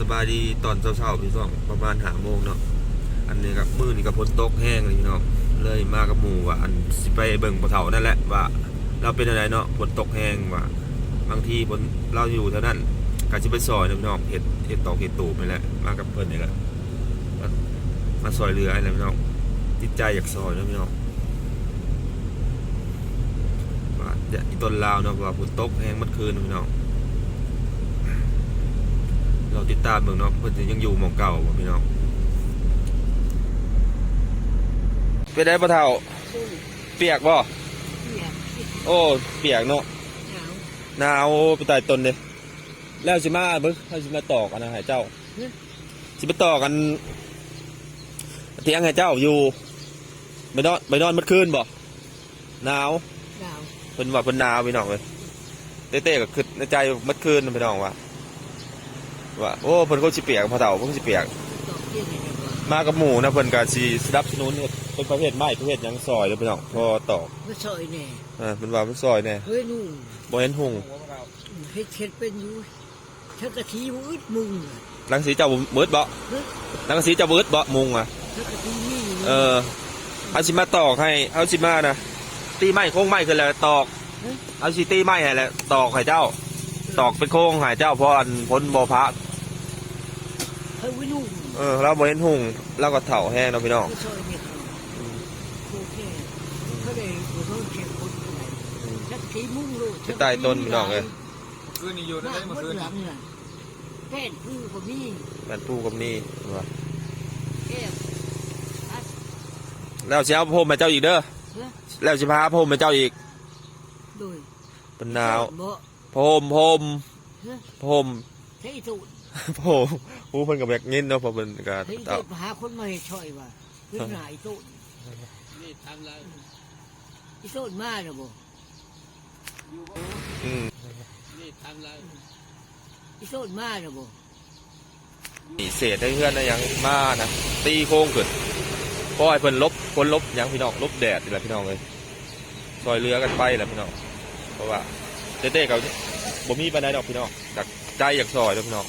สบายดีตอนเช้าๆพี่น้องประมาณหาโมงเนาะอันนี้กับมือนี่กับฝนตกแห้งเลยพี่น้องเลยมากับหมู่ว่าอันสิไปเบิ่งปะเถานั่นแหละว่า เราเป็นอะไรเนาะฝนตกแห้งว่าบางทีฝนเราอยู่เท่านั้นการจะไปซอยนะพี่น้องเห็ดเห็ดตอกเห็ดตูบนี่แหละมากับเพิ่นนี่แหละมามาซอยเรืออะไรพี่น้องจิตใจอยากซอยนะพี่น้องว่าจะอีต้นลาวเนาะว่าฝนตกแห้งเมื่อคืนพี่น้อง เราติดตามเมืองเนาะเพื่อนจะยังอยู่หมองเก่าบ่พี่น้องเป็นได้ปะเท่าสู้เปียกบ่เปียกโอ้เปียกเนาะหนาวหนาวไปตายตนเลยแล้วสิมาเบิ่งเขาสิมาต่อกันนะให้เจ้าสิมาต่อกันเตียงให้เจ้าอยู่ไปนอนไปนอนเมื่อคืนบ่หนาวหนาวเพิ่นว่าเพิ่นหนาวพี่น้องเลยเต้ๆก็คิดในใจเมื่อคืนพี่น้องว่า ว่าโอ้เพิ่นก็สิเปียกพอเฒ่าเพิ่นก็สิเปียกตอกเที่ยงเลยว่ามากับหมู่นะเพิ่นก็สิสนับสนุนเฮ็ดเป็นประเภทไม้ประเภทหยังซอยเด้อพี่น้องพอตอกไม่ซอยแน่อ่าเพิ่นว่าเพิ่นซอยแน่เฮ้ยนู่นบ่เห็นหุงเฮ็ดเฮ็ดเป็นอยู่ชักกะทีมืดมุงอะลังสีเจ้าเบิดบ่เฮ้ยลังสีเจ้าเบิดบ่มุงอะชักกะทีนี่เออเอาสิมาตอกให้เอาสิมานะตีไม้โค้งไม้ขึ้นแล้วตอกเอาสิตีไม้ให้แล้วตอกให้เจ้า ตอกเป็นโค้งให้เจ้าเพราะอันพ้นบ่พระเฮ้ ยวินู่นเออเราบ่เห็นหุงเราก็เฒ่าแห้งเนาะพี่น้องไม่ซอยเนี่ยโอเคเขาเลยบ่ต้องเช็คคนอะไรชักกะทีมุงโลดไปใต้ต้นพี่น้องเอ้ยคืนนี้อยู่หได้น้าเมื่อมืคืดนหลังน่ะแป้นพื้นก็มีมันปูกับนี่ว่าแก้วอัดแล้วสิเอาพรมมาเจ้าอีกเด้อเฮ้ยแล้วสิพาพรมมาเจ้าอีกโดยเป็นหนาวบ่พรมพรมเฮ้ยพรมใช่สูตร โอ้โหเพิ่นกับแบกยินเนาะเพอเพิ่นก็เฮ้ยเอาเด็กหาคนมาให้ช่วยว่าขึ้นหาไอ้โต้นนี่ทำแล้วไอ้โต้นมาแล้วบ่อืมนี่ทำแล้วไอ้โต้นมาแล้วบ่นี่เศษได้เพื่อนนะยังมานะตีโค้งขึ้นเพราะไอ้เพิ่นลบคนลบหยังพี่น้องลบแดดนี่แหละพี่น้องเลยซอยเรือกันไปแหละพี่น้องเพราะว่าเต้ๆกับบ่มีปานใดดอกพี่น้องดักใจอยากซอยเด้อพี่น้อง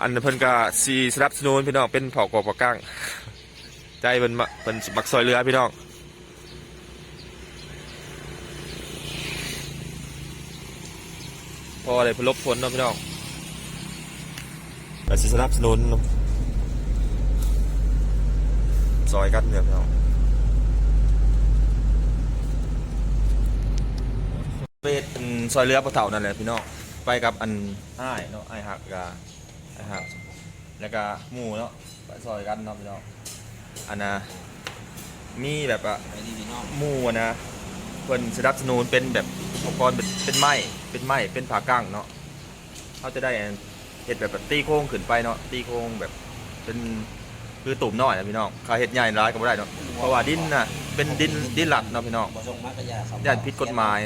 อันเพิ่นก็สีสนับสนุนพี่น้องเป็นเผากอกปะกั้งใจเพิ่นมาเพิ่นมักซอยเรือพี่น้องพออะไรพลบพ้นเนาะพี่น้องแต่สิสนับสนุนซอยกันเนี่ยพี่น้องเป็นซอยเรือปะเถานั่นแหละพี่น้องไปกับอันอ้ายเนาะอ้ายหักกับ อ้ายหักแล้วก็หมู่เนาะไปซอยกันเนาะพี่น้องอันน่ะมีแบบอะไอ้นี่พี่น้องหมู่อะนะเพิ่นสนับสนุนเป็นแบบอุปกรณ์เป็นเป็นไม้เป็นไม้เป็นผากั้งเนาะเขาจะได้อันเห็ดแบบตีโค้งขึ้นไปเนาะตีโค้งแบบเป็นคือตุ่มน้อยนะพี่น้องเขาเห็ดใหญ่ร้ายก็ไม่ได้เนาะเพราะว่าดินน่ะเป็นดินดินหลักเนาะพี่น้องบ่ส่งมากระยาครับย่านผิดกฎหมาย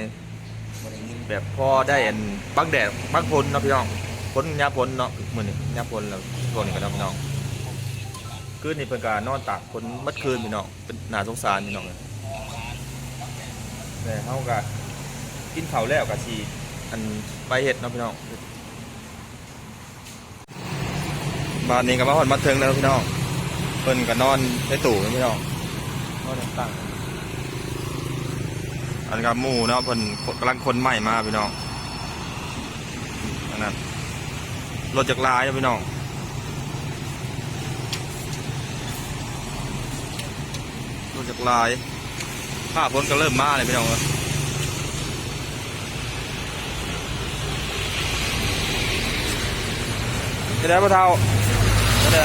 บ่ได้ยิน แบบพอได้อันบังแดดบังพลเนาะพี่น้องพ้ นยาพ้นเนาะมือนี่ยาพ้นแล้วตัวนี้ก็นาะพี่น้องคืนนี้เพิ่นก็นอนตากฝนมื่อคืนพี่น้องเป็นหนาสงสารพี่น้องเลยแต่เขาก็กินข้าแล้วก็สิอันไปเห็ดเนาะพี่น้องบ้านนี้ก็มาหอดมาถึงแล้วพี่น้องเพิ่นก็นอนในตู้พี่น้องนอนตั้งอันกับหมูเนาะเพิ่นกำลังคนใหม่มาพี่น้องอันนั้น รถจากลายนะพี่น้องรถจากลายผ้าพ้นก็เริ่มมาเลยพี่น้องเอ้ยจะได้ปะเท่าจะได้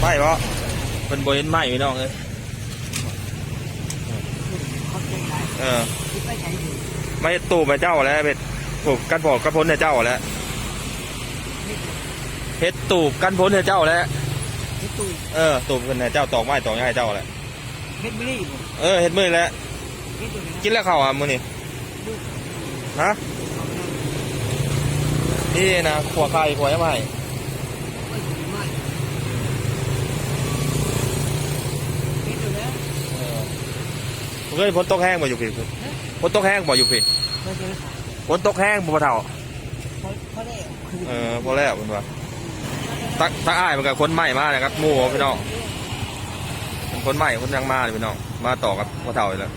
ไม่ปะเป็นโบเห็นไหมพี่น้องเลยเออไม่ตู่ไม่เจ้าแล้วเป็ดถูกกันผอกกันพ้นเนี่ยเจ้าแล้ว เฮ็ดตูบกันพ้นเนี่ยเจ้าแล้วที่ตู้เออตูบเป็นเนี่ยเจ้าตอกไม้ตอกยังไงเจ้าแล้วเพชรบุรีบ่เออเฮ็ดมือแล้วเพชรบุรีกินแล้วข้าวอะมื้อนี้ฮะนี่นะขัวไข่ขัวยังไงไม่ถึงไม่เพชรบุรีเฮ้ยฝนตกแห้งบ่อยู่พี่ฝนตกแห้งบ่อยู่พี่เก็จะขายฝนตกแห้งบ่เฒ่าเพราะเพราะได้คือเออพอแล้วคุณว่า ตักตักอ้ายมันกับคนใหม่มาเลยครับหมู่พี่น้องเป็นคนใหม่คนยังมาเลยพี่น้องมาต่อกับพ่อเฒ่าอีกแล้ว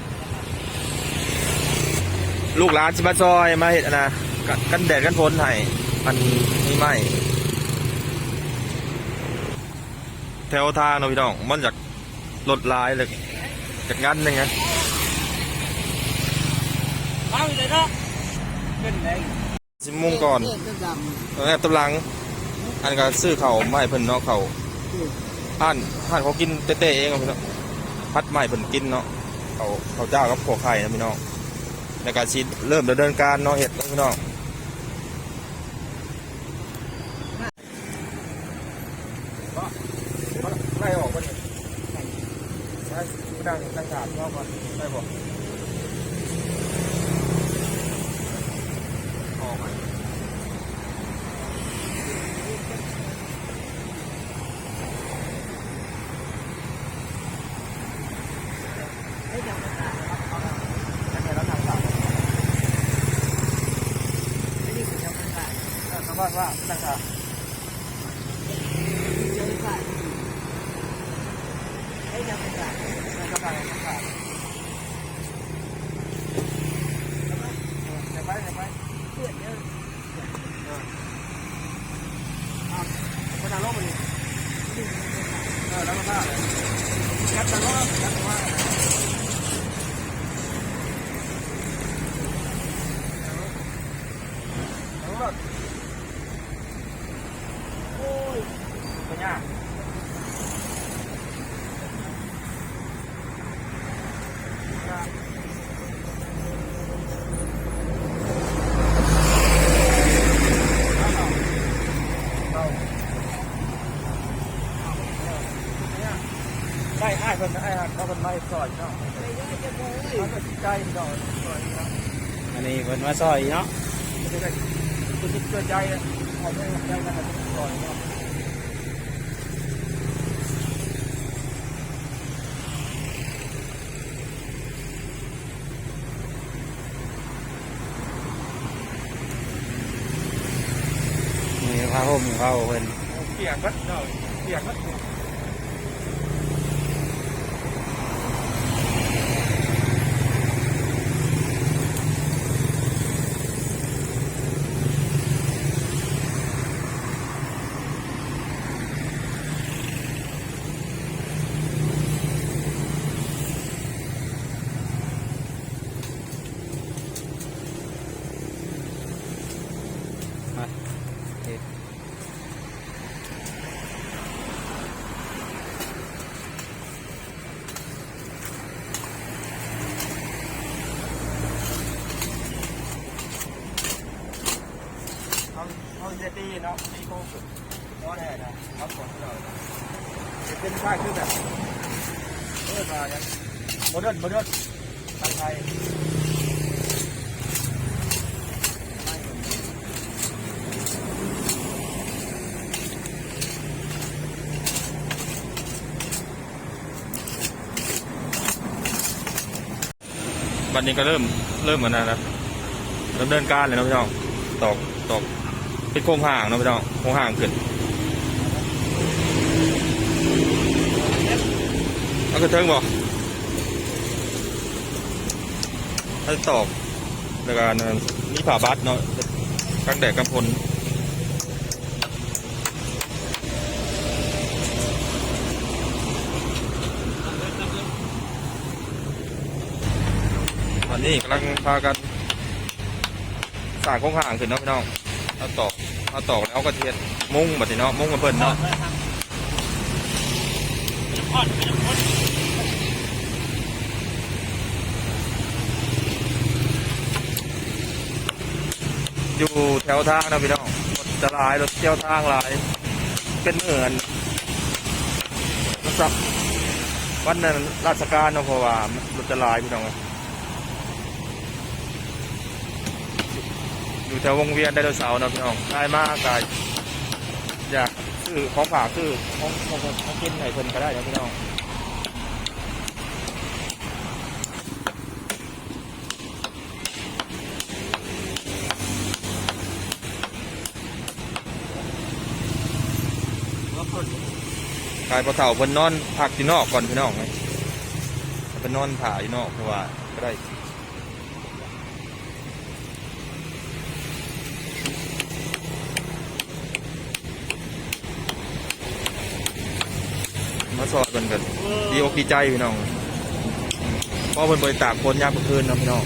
ลูกหลานสิมาซอยมาเห็ดอันนะกันกันแดดกันฝนให้มันนี่ไหมแถวทางเนาะพี่น้องมันจากรถลายเลยจากงั้นเลยไงเอาเลยเนาะเป็นไรสิบโมงก่อนเลืดดแอบตำลัง อันก็ซื้อเขาวมาให้เพิ่นเนาะเขาวำอ่านอ่านเขากินเต้ๆเองอะพี่น้องพัดใหม่เพิ่นกินเนาะเขาเขาเจ้ากับพวกไข่นะพี่น้องในการชีเริ่มดำเนินการเนาะเห็ดแล้วพี่น้องไล่ออกมาเนี่ยไล่ดังดังขาดรอบก่อนได้บอกออกมา ให้ดำมันได้ครับเอาละ อันนี้แล้วทางขาด ไม่ได้คือดำมันได้ ชาวบ้านว่าดังขาด เจอได้ให้ดำมันได้ ดังขาดดังขาดเดี๋ยวไปเดี๋ยวไป เพื่อนเยอะ คนทางโลกมันนี่เออแล้วก็ท่าเลยยัดทางโลกยัดว่าทั้งหมดโอ้ยเป็นยากได้ไอ้คนไอ้หักเขาคนไม่สอดเนาะ ไม่ได้จะโม้ย เขาก็ใจดอกสอดเนาะอันนี้เพิ่นมาซอยเนาะไม่ได้คุณคิดเกิดใจเลยเขาไม่ใจกันสอดเนาะนี่พาห่มเขาเพิ่นเปียกมัดเนาะเปียกมัด เขาเขาจะตีเนาะตีโค้งสุดก็แน่นะครับผลเราจะเป็นค่ายคือแบบ เออมาเนี่ยโมเดิร์นโมเดิร์นทางไทยวันนี้ก็เริ่มเริ่มเหมือนนั้นนะดำเนินการเลยนะพี่น้องตอกตอกเป็นโครงห่างนะพี่น้องโครงห่างขึ้น เอากระเทิงบอกให้ตอกในการนี่ผ่าบัตเนาะกลางแดดกลางพลตอนนี้กำลังพากันสร้างโครงห่างขึ้นเนาะพี่น้องเอาตอกเอาตอกแล้วกระเทียมมุ้งบัดนี้เนาะมุ้งกับเพิ่นเนาะ อยู่แถวทางนะพี่น้องรถจะหลายรถเที่ยวทางหลาย เป็นเหมือนรถสับวันนั้นราชการนะเพราะว่ารถจะหลายพี่น้องอยู่แถววงเวียนไดโนเสาร์นะพี่น้องได้มากกายอยากซื้อของฝากซื้อของของของกินไหนเพิ่นก็ได้นะพี่น้องายพอเต่าเพิ่นนอนพักที่นอกก่อนพี่น้องไงเพิ่นนอนถ่ายอยู่นอกเพราะว่าก็ได้มาสอดเพิ่นกันดีอกดีใจพี่น้องเพราะเพิ่นบริตากคนยากลางคืนนะพี่น้อง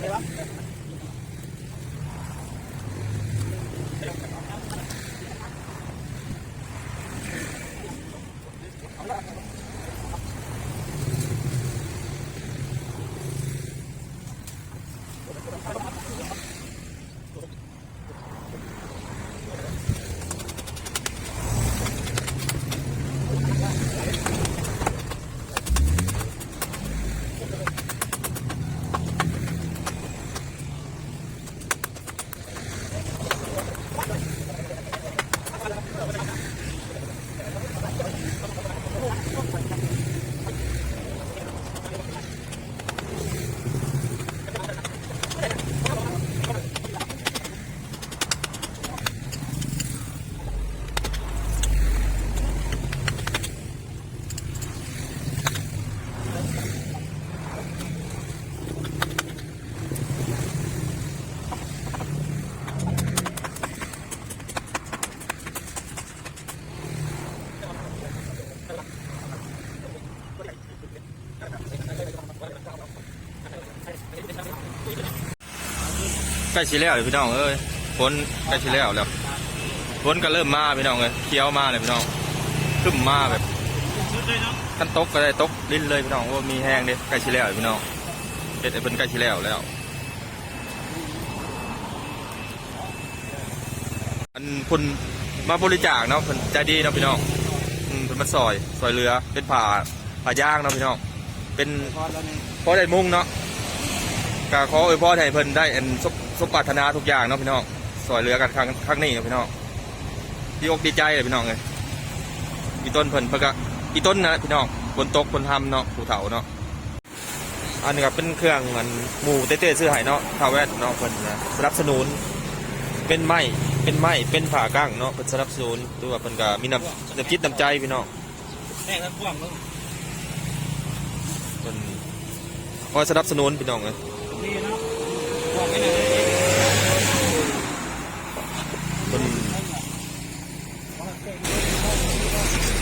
ใก ล้ชิแล้วเลยพี่น้องเอ้ยฝนใกล้ชิแล้วแล้วฝนก็เริ่มมาพี่น้องเลยเคี้ยวมาเลยพี่น้องขึ้นมาแบบขั้นตกก็ได้ตกลิ้นเลยพี่น้องว่ามีแห้งเด้ใกล้ชิแล้วเลยพี่น้องเด็ดเป็นใกล้ชิแล้วแล้ว อันคุณมาบริจาคเนาะเพิ่นใจดีเนาะพี่น้องอืมเพิ่นมาซอยซอยเรือเป็นผ่าผ่ายางเนาะพี่น้องเป็นพอแล้วนี่พอได้มุ่งเนาะ ก็ขออวยพรให้เพิ่นได้อันสมสมปรารถนาทุกอย่างเนาะพี่น้องสอยเหลือกันครั้งครั้งนี้เนาะพี่น้องดีอกดีใจเลยพี่น้องเลยอีต้นเพิ่นเพิ่นก็อีต้นนะพี่น้องคนตกคนทำเนาะผู้เฒ่าเนาะอันนี้ก็เป็นเครื่องมันหมูเต้ๆซื้อให้เนาะทาวแวดเนาะเพิ่นนะสนับสนุน เป็นไม้เป็นไม้เป็นผ่าก้างเนาะเพิ่นสนับสนุนหรือว่าเพิ่นก็มีน้ำน้ำจิตน้ำใจพี่น้องแม่ครับพ่วงลงเพิ่นคอยสนับสนุนพี่น้องเลย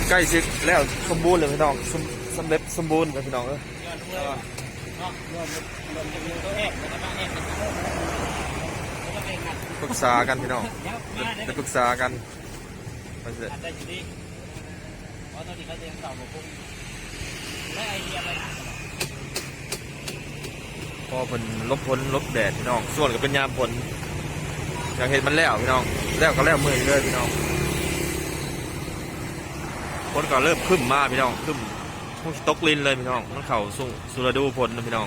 ใกล้ชิดแล้วสมบูรณ์เลยพี่น้องสมสำเร็จสมบูรณ์เลยพี่น้องเออปรึกษากันพี่น้องจะปรึกษากันไปเสร็จได้อยู่ดีเพราะตอนนี้เขาเตรียนเสาบุกและไอเดียอะไร พอเป็นลบพ้นลบแดดพี่น้อง ส่วนก็เป็นยามฝนอยากเห็นมันแล้วพี่น้อง แล้วก็แล้วมือเลยพี่น้องฝนก็เริ่มขึ้นมาพี่น้องขึ้นตกลินเลยพี่น้องมันเข่าสุสุรดูฝนนะพี่น้อง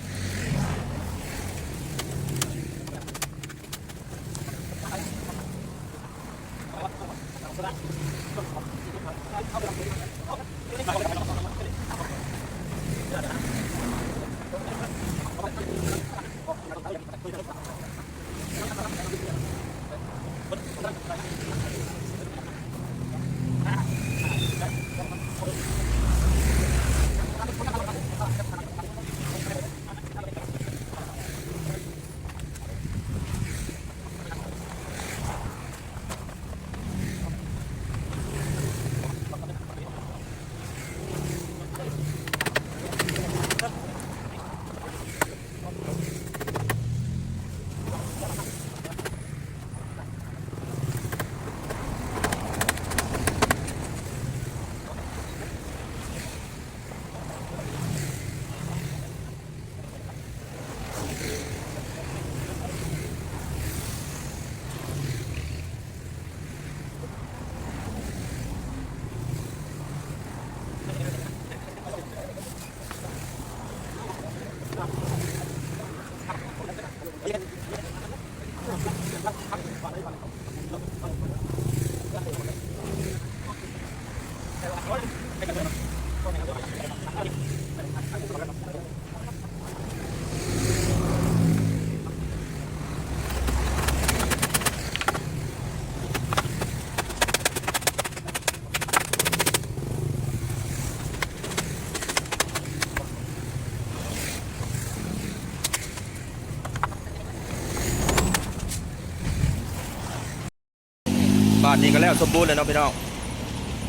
านนี้ก็แล้วสมบูรณ์เลยเนาะพี่น้อง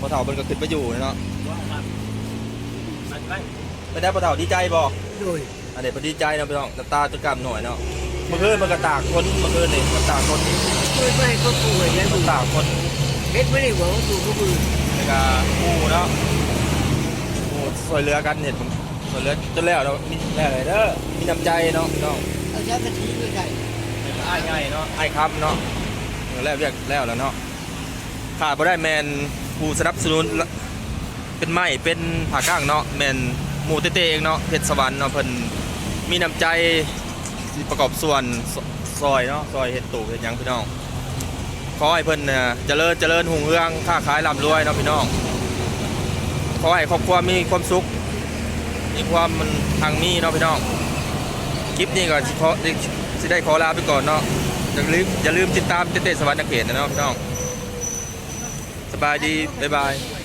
พอเฒ่าเพิ่นก็ขึ้นไปอยู่เนาะว่าครับมันไม่ไปได้พอเฒ่าดีใจบ่โดยอันนี้เพิ่นดีใจเนาะพี่น้องน้ำตาจะกำหน่อยเนาะเมื่อคืนมันก็ตากคนเมื่อคืนนี่มันตากคนนี่ช่วยไม่ก็ป่วยแล้วมันตากคนเฮ็ดไม่ได้บอกว่าถูกก็มือแล้วก็หมู่เนาะหมู่ซอยเรือกันเห็นผมซอยเรือจนแล้วเนาะมีแล้วเลยเด้อมีน้ำใจเนาะพี่น้องเอาช้ากะทิด้วยใส่อ้ายง่ายเนาะอ้ายครับเนาะแล้วเรียกแล้วแล้วเนาะ ขาดบ่ได้แมนผู้สนับสนุนเป็นไม้เป็นผ่าก้างเนาะแมนหมู่เต้ๆเองเนาะเพชรสวรรค์เนาะเพิ่นมีน้ำใจประกอบส่วนซอยเนาะซอยเฮ็ดตู่เฮ็ดหยังพี่น้องขอให้เพิ่นน่ะเจริญเจริญหุ่งเรืองค้าขายร่ำรวยเนาะพี่น้องขอให้ครอบครัวมีความสุขมีความมันทางมีเนาะพี่น้องคลิปนี้ก็สิขอสิได้ขอลาไปก่อนเนาะอย่าลืมอย่าลืมติดตามเต้ๆสวรรค์นักเขตนะเนาะพี่น้อง บายดีบ๊ายบาย